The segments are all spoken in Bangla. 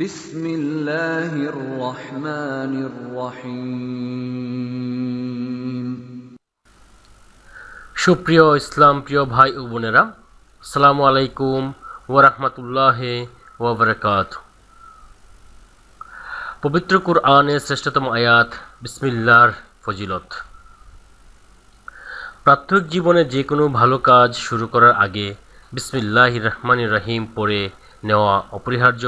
বিসমিল্লাহির রহমানির রহিম। সুপ্রিয় ইসলাম প্রিয় ভাই ও বোনেরা সালামু আলাইকুম ও ওরহমতুল্লাহ ওবরকাত পবিত্র কুরআনের শ্রেষ্ঠতম আয়াত, বিসমিল্লার ফজিলত। প্রাত্যহিক জীবনে যে কোনো ভালো কাজ শুরু করার আগে বিসমিল্লাহ রহমান রাহিম পড়ে নেওয়া অপরিহার্য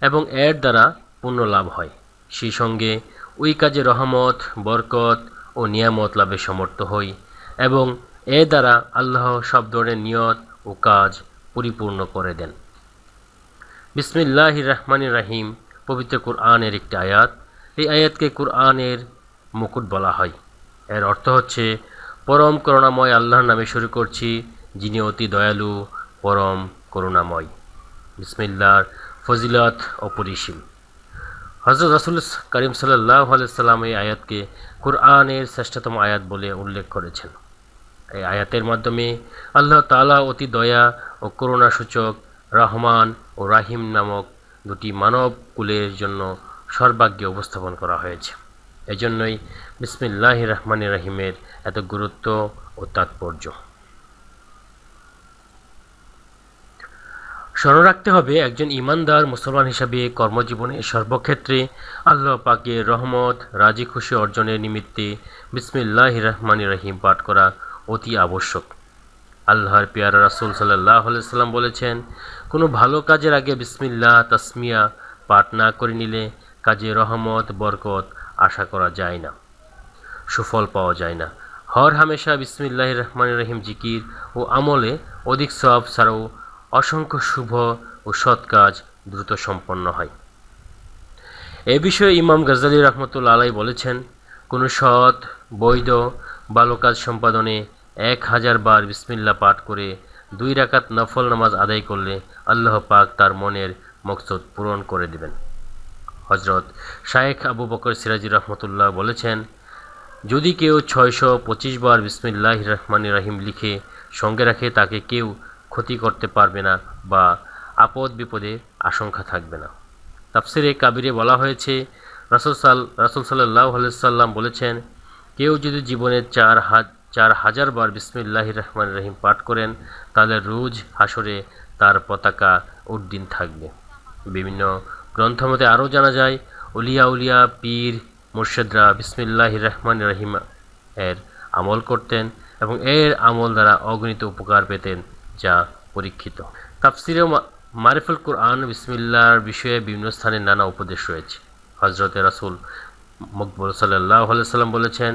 এবং এর দ্বারা পুণ্য লাভ হয়। সেই সঙ্গে ওই কাজে রহমত, বরকত ও নিয়ামত লাভে সমর্থ হই এবং এ দ্বারা আল্লাহ সব ধরনের নিয়ত ও কাজ পরিপূর্ণ করে দেন। বিসমিল্লাহ রহমান রাহিম, পবিত্র কুরআনের একটি আয়াত। এই আয়াতকে কুরআনের মুকুট বলা হয়। এর অর্থ হচ্ছে, পরম করুণাময় আল্লাহর নামে শুরু করছি, যিনি অতি দয়ালু, পরম করুণাময়। বিসমিল্লার ফজিলত অপরিসীম হজরত রাসুল করিম সাল্লাহ সাল্লাম এই আয়াতকে কুরআনের শ্রেষ্ঠতম আয়াত বলে উল্লেখ করেছেন। এই আয়াতের মাধ্যমে আল্লাহ তাআলা অতি দয়া ও করুণা সূচক রহমান ও রাহিম নামক দুটি মানব কুলের জন্য সর্বাগ্যে উপস্থাপন করা হয়েছে। এজন্যই বিসমিল্লাহ রহমান রাহিমের এত গুরুত্ব ও তাৎপর্য। স্মরণ রাখতে হবে একজন ইমানদার মুসলমান হিসাবে কর্মজীবনে সর্বক্ষেত্রে আল্লাহ পাকের রহমত, রাজি খুশি অর্জনের নিমিত্তে বিসমিল্লাহ রহমান রহিম পাঠ করা অতি আবশ্যক। আল্লাহর পিয়ারা রাসুল সাল্লাহ সাল্লাম বলেছেন, কোনো ভালো কাজের আগে বিসমিল্লাহ, তাসমিয়া পাঠ না করে নিলে কাজে রহমত, বরকত আশা করা যায় না, সুফল পাওয়া যায় না। হর হামেশা বিসমিল্লাহ রহমান রহিম জিকির ও আমলে অধিক সব ছাড়াও অসংখ্য শুভ ও সৎ কাজ দ্রুত সম্পন্ন হয়। এ বিষয়ে ইমাম গজালি রহমতুল্লা আলাই বলেছেন, কোনো সৎ, বৈধ, ভালো কাজ সম্পাদনে এক হাজার বার বিসমিল্লা পাঠ করে দুই রাকাত নফল নামাজ আদায় করলে আল্লাহ পাক তার মনের মকসদ পূরণ করে দেবেন। হজরত শায়েখ আবু বকর সিরাজি রহমতুল্লাহ বলেছেন, যদি কেউ ছয়শো পঁচিশ বার বিসমিল্লাহ রহমান রাহিম লিখে সঙ্গে রাখে, তাকে কেউ ক্ষতি করতে পারবে না বা আপদ বিপদে আশঙ্কা থাকবে না। তাফসিরে কাবিরে বলা হয়েছে, রাসুল সাল, রাসুল সাল্লাহ সাল্লাম বলেছেন, কেউ যদি জীবনে চার হাজ চার হাজার বার বিসমিল্লাহ রহমান রহিম পাঠ করেন, তাহলে রোজ হাসরে তার পতাকা উড্ডিন থাকবে। বিভিন্ন গ্রন্থমতে আরও জানা যায়, উলিয়া উলিয়া পীর মুর্শেদরা বিসমিল্লাহ রহমান রহিম, এর আমল করতেন এবং এর আমল দ্বারা অগণিত উপকার পেতেন। যা পরীক্ষিত। তাফসিরে মারিফুল কোরআন, বিসমিল্লার বিষয়ে বিভিন্ন স্থানে নানা উপদেশ রয়েছে। হজরতে রাসুল মকবুল সাল্লাহ সাল্লাম বলেছেন,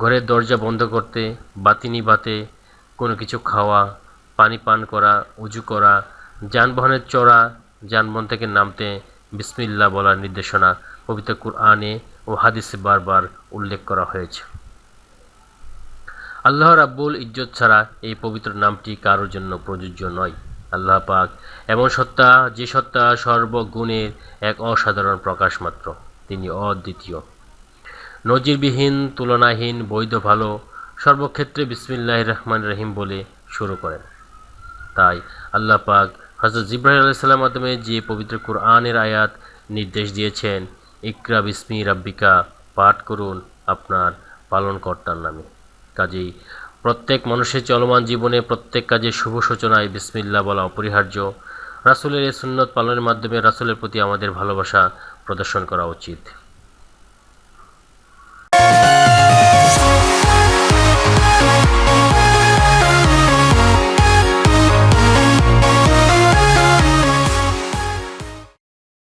ঘরের দরজা বন্ধ করতে, বাতি নিবাতে, কোনো কিছু খাওয়া, পানি পান করা, উজু করা, যানবাহনের চড়া, যানবাহন থেকে নামতে বিসমিল্লা বলার নির্দেশনা পবিত্র কুরআনে ও হাদিসে বারবার উল্লেখ করা হয়েছে। আল্লাহ রাব্বুল ইজ্জত ছাড়া এই পবিত্র নামটি কারোর জন্য প্রযোজ্য নয়। আল্লাহ পাক এমন সত্তা, যে সত্তা সর্বগুণের এক অসাধারণ প্রকাশ মাত্র, তিনি অদ্বিতীয়। নজিরবিহীন, তুলনাহীন, বৈধ, ভালো, সর্বক্ষেত্রে বিসমিল্লাহ রহমান রহিম বলে শুরু করেন। তাই আল্লাহ পাক হজরত জিব্রাহিম আলাইসাল্লাম মাধ্যমে যে পবিত্র কোরআনের আয়াত নির্দেশ দিয়েছেন, ইকরা বিসমি রাব্বিকা, পাঠ করুন আপনার পালনকর্তার নামে। কাজেই। প্রত্যেক মানুষের চলমান জীবনে প্রত্যেক কাজে শুভ সূচনায় বিসমিল্লা বলা অপরিহার্য। রাসুলের এই সুন্নত পালনের মাধ্যমে রাসুলের প্রতি আমাদের ভালোবাসা প্রদর্শন করা উচিত।